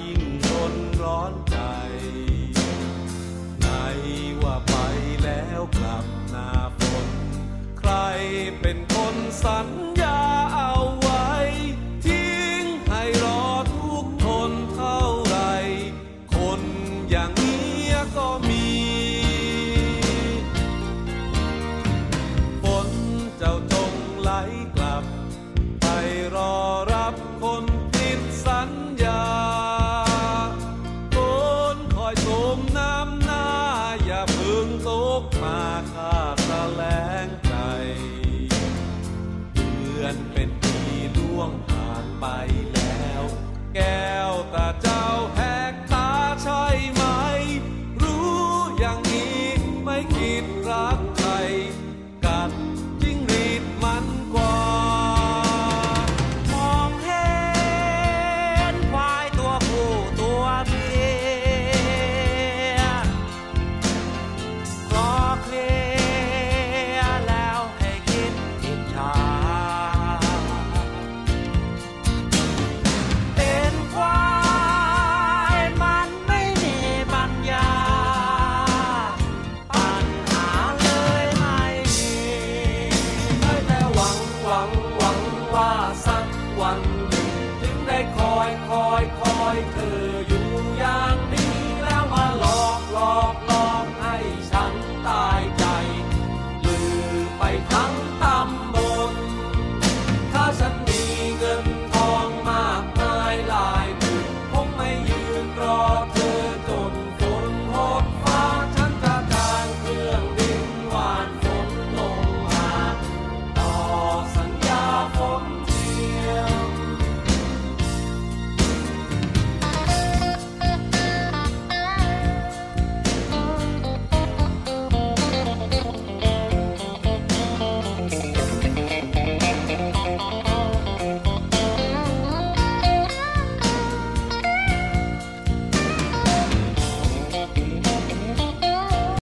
ยิ่งทนร้อนใจในว่าไปแล้วกลับหน้าฝน ใครเป็นคนสรน พึ่งตกมาฆ่าแสลง คอยคอยคอยเธอ